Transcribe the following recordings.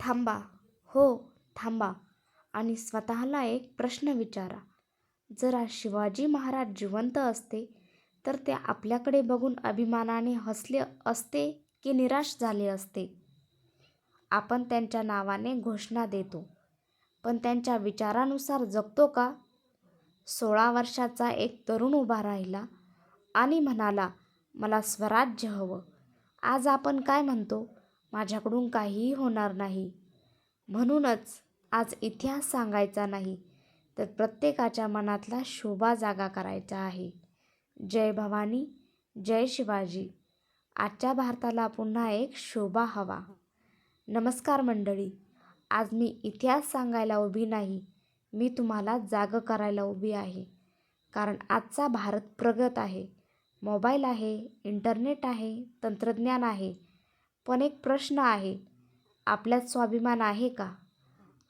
थांबा. हो थांबा. आणि स्वतःला एक प्रश्न विचारा. जरा शिवाजी महाराज जिवंत असते तर ते आपल्याकडे बघून अभिमानाने हसले असते की निराश झाले असते? आपण त्यांच्या नावाने घोषणा देतो. पण त्यांच्या विचारानुसार जगतो का? सोळा वर्षाचा एक तरुण उभा राहिला आणि म्हणाला मला स्वराज्य हवं. आज आपण काय म्हणतो? माझ्याकडून काहीही होणार नाही. म्हणूनच आज इतिहास सांगायचा नाही तर प्रत्येकाच्या मनातला शोभा जागा करायचा आहे. जय भवानी जय शिवाजी. आजच्या भारताला पुन्हा एक शोभा हवा. नमस्कार मंडळी आज मी इतिहास सांगायला उभी नाही मी तुम्हाला जाग करायला उभी आहे. कारण आजचा भारत प्रगत आहे. मोबाईल आहे इंटरनेट आहे तंत्रज्ञान आहे पण एक प्रश्न आहे आपल्यात स्वाभिमान आहे का?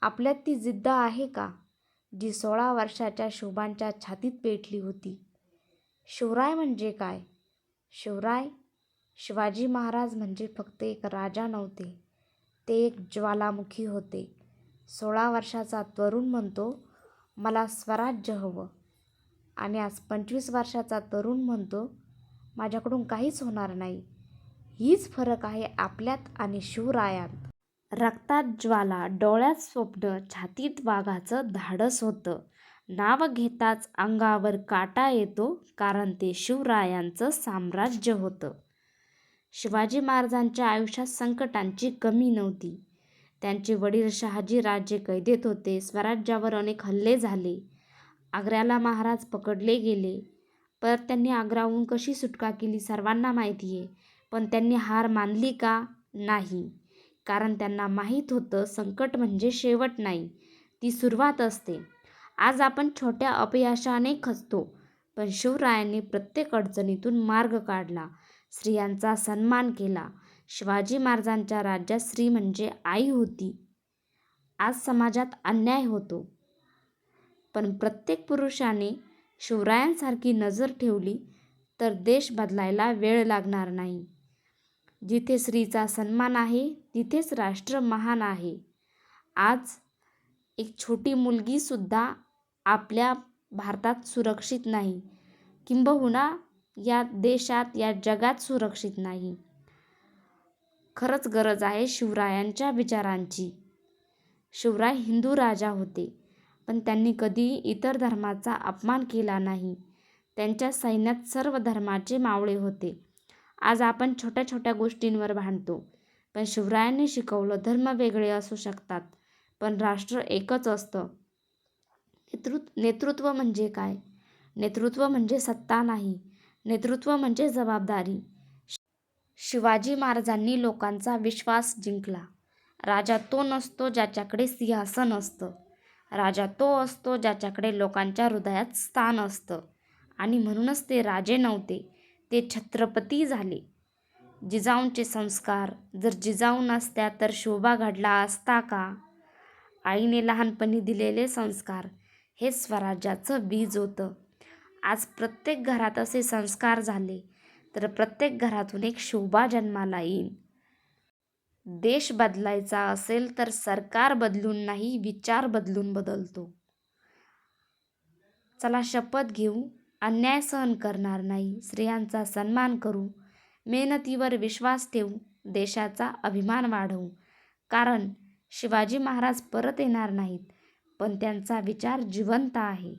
आपल्यात ती जिद्द आहे का जी सोळा वर्षाच्या शोभांच्या छातीत पेटली होती? शिवराय म्हणजे काय? शिवराय शिवाजी महाराज म्हणजे फक्त एक राजा नव्हते. ते एक ज्वालामुखी होते. सोळा वर्षाचा तरुण म्हणतो मला स्वराज्य हवं. आणि आज पंचवीस वर्षाचा तरुण म्हणतो माझ्याकडून काहीच होणार नाही. हीच फरक आहे आपल्यात आणि शिवरायात. रक्तात ज्वाला डोळ्यात स्वप्न छातीत वाघाचं धाडस होतं. नाव घेताच अंगावर काटा येतो कारण ते शिवरायांचं साम्राज्य होतं. शिवाजी महाराजांच्या आयुष्यात संकटांची कमी नव्हती. त्यांचे वडील शहाजी राजे कैदेत होते स्वराज्यावर अनेक हल्ले झाले. आग्र्याला महाराज पकडले गेले. परत त्यांनी आग्राहून कशी सुटका केली सर्वांना माहिती आहे पण त्यांनी हार मानली का? नाही. कारण त्यांना माहीत होतं संकट म्हणजे शेवट नाही. ती सुरुवात असते. आज आपण छोट्या अपयशाने खचतो. पण शिवरायांनी प्रत्येक अडचणीतून मार्ग काढला. स्त्रियांचा सन्मान केला. शिवाजी महाराजांच्या राज्यात स्त्री म्हणजे आई होती. आज समाजात अन्याय होतो. पण प्रत्येक पुरुषाने शिवरायांसारखी नजर ठेवली तर देश बदलायला वेळ लागणार नाही. जिथे स्त्रीचा सन्मान आहे तिथेच राष्ट्र महान आहे. आज एक छोटी मुलगीसुद्धा आपल्या भारतात सुरक्षित नाही. किंबहुना या देशात या जगात सुरक्षित नाही. खरंच गरज आहे शिवरायांच्या विचारांची. शिवराय हिंदू राजा होते पण त्यांनी कधीही इतर धर्माचा अपमान केला नाही. त्यांच्या सैन्यात सर्व धर्माचे मावळे होते. आज आपण छोट्या छोट्या गोष्टींवर भांडतो. पण शिवरायांनी शिकवलं धर्म वेगळे असू शकतात पण राष्ट्र एकच असतं. नेतृ नेतृत्व म्हणजे काय? नेतृत्व म्हणजे सत्ता नाही नेतृत्व म्हणजे जबाबदारी. शिवाजी महाराजांनी लोकांचा विश्वास जिंकला. राजा तो नसतो ज्याच्याकडे सिंहासन असतं. राजा तो असतो ज्याच्याकडे लोकांच्या हृदयात स्थान असतं. आणि म्हणूनच ते राजे नव्हते. ते छत्रपती झाले. जिजाऊंचे संस्कार जर जिजाऊ नसत्या तर शोभा घडला असता का? आईने लहानपणी दिलेले संस्कार हे स्वराज्याचं बीज होतं. आज प्रत्येक घरात असे संस्कार झाले तर प्रत्येक घरातून एक शोभा जन्माला येईल. देश बदलायचा असेल तर सरकार बदलून नाही विचार बदलून बदलतो. चला शपथ घेऊ. अन्याय सहन करणार नाही. स्त्रियांचा सन्मान करू. मेहनतीवर विश्वास ठेवू. देशाचा अभिमान वाढवू. कारण शिवाजी महाराज परत येणार नाहीत पण त्यांचा विचार जिवंत आहे.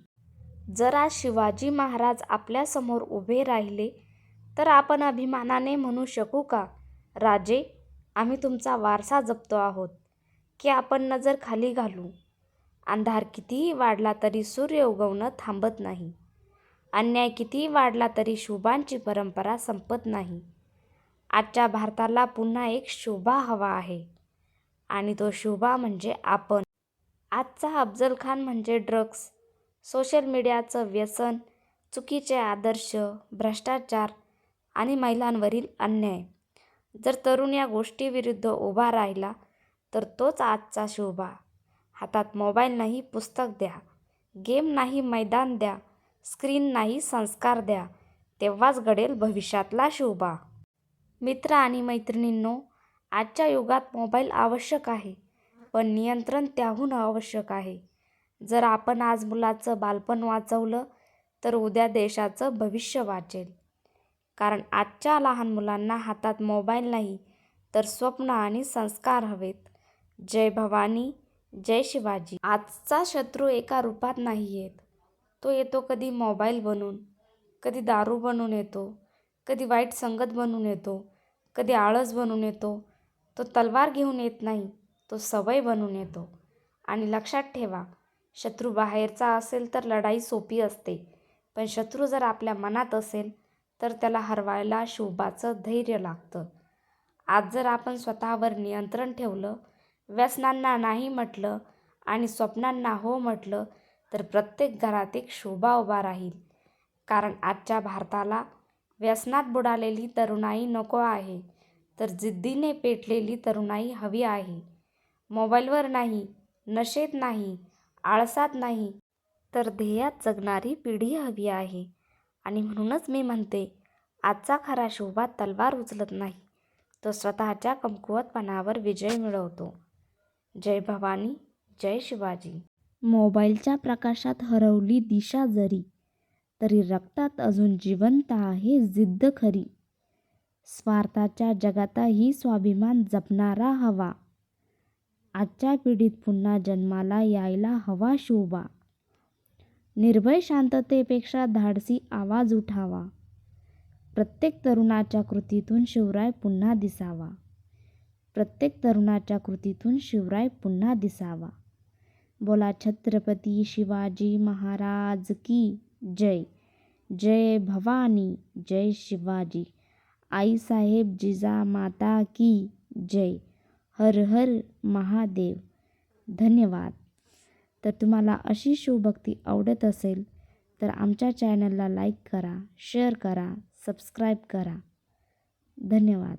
जर आज शिवाजी महाराज आपल्यासमोर उभे राहिले तर आपण अभिमानाने म्हणू शकू का? राजे आम्ही तुमचा वारसा जपतो आहोत की आपण नजर खाली घालू. अंधार कितीही वाढला तरी सूर्य उगवणं थांबत नाही. अन्याय कितीही वाढला तरी शोभांची परंपरा संपत नाही. आजच्या भारताला पुन्हा एक शोभा हवा आहे. आणि तो शोभा म्हणजे आपण. आजचा अफजल खान म्हणजे ड्रग्स सोशल मीडियाचं व्यसन चुकीचे आदर्श भ्रष्टाचार आणि महिलांवरील अन्याय. जर तरुण या गोष्टीविरुद्ध उभा राहिला तर तोच आजचा शोभा. हातात मोबाईल नाही पुस्तक द्या. गेम नाही मैदान द्या. स्क्रीन नाही संस्कार द्या. तेव्हाच घडेल भविष्यातला शोभा. मित्र आणि मैत्रिणींनो आजच्या युगात मोबाईल आवश्यक आहे पण नियंत्रण त्याहून आवश्यक आहे. जर आपण आज मुलाचं बालपण वाचवलं तर उद्या देशाचं भविष्य वाचेल. कारण आजच्या लहान मुलांना हातात मोबाईल नाही तर स्वप्न आणि संस्कार हवेत. जय भवानी जय शिवाजी. आजचा शत्रू एका रूपात नाही येत तो येतो कधी मोबाईल बनून कधी दारू बनून येतो कधी वाईट संगत बनून येतो कधी आळस बनून येतो तो तलवार घेऊन येत नाही तो सवय बनून येतो. आणि लक्षात ठेवा शत्रू बाहेरचा असेल तर लढाई सोपी असते पण शत्रू जर आपल्या मनात असेल तर त्याला हरवायला शोभाचं धैर्य लागतं. आज जर आपण स्वतःवर नियंत्रण ठेवलं व्यसनांना नाही म्हटलं आणि स्वप्नांना हो म्हटलं तर प्रत्येक घरात एक शोभा उभा राहील. कारण आजच्या भारताला व्यसनात बुडालेली तरुणाई नको आहे. तर जिद्दीने पेटलेली तरुणाई हवी आहे. मोबाईलवर नाही नशेत नाही आळसात नाही तर ध्येयात जगणारी पिढी हवी आहे. आणि म्हणूनच मी म्हणते आजचा खरा शोभा तलवार उचलत नाही. तो स्वतःच्या कमकुवतपणावर विजय मिळवतो. जय भवानी जय शिवाजी. मोबाईलच्या प्रकाशात हरवली दिशा जरी तरी रक्तात अजून जिवंत आहे जिद्द खरी. स्वार्थाच्या जगातही स्वाभिमान जपणारा हवा. आजच्या पिढीत पुन्हा जन्माला यायला हवा शोभा. निर्भय शांततेपेक्षा धाडसी आवाज उठावा. प्रत्येक तरुणाच्या कृतीतून शिवराय पुन्हा दिसावा. प्रत्येक तरुणाच्या कृतीतून शिवराय पुन्हा दिसावा. बोला छत्रपती शिवाजी महाराज की जय. जय भवानी जय शिवाजी. आईसाहेब जिजामाता की जय. हर हर महादेव. धन्यवाद. तर तुम्हाला अशी शिवभक्ती आवडत असेल तर आमच्या चॅनलला लाईक करा शेअर करा सबस्क्राईब करा. धन्यवाद.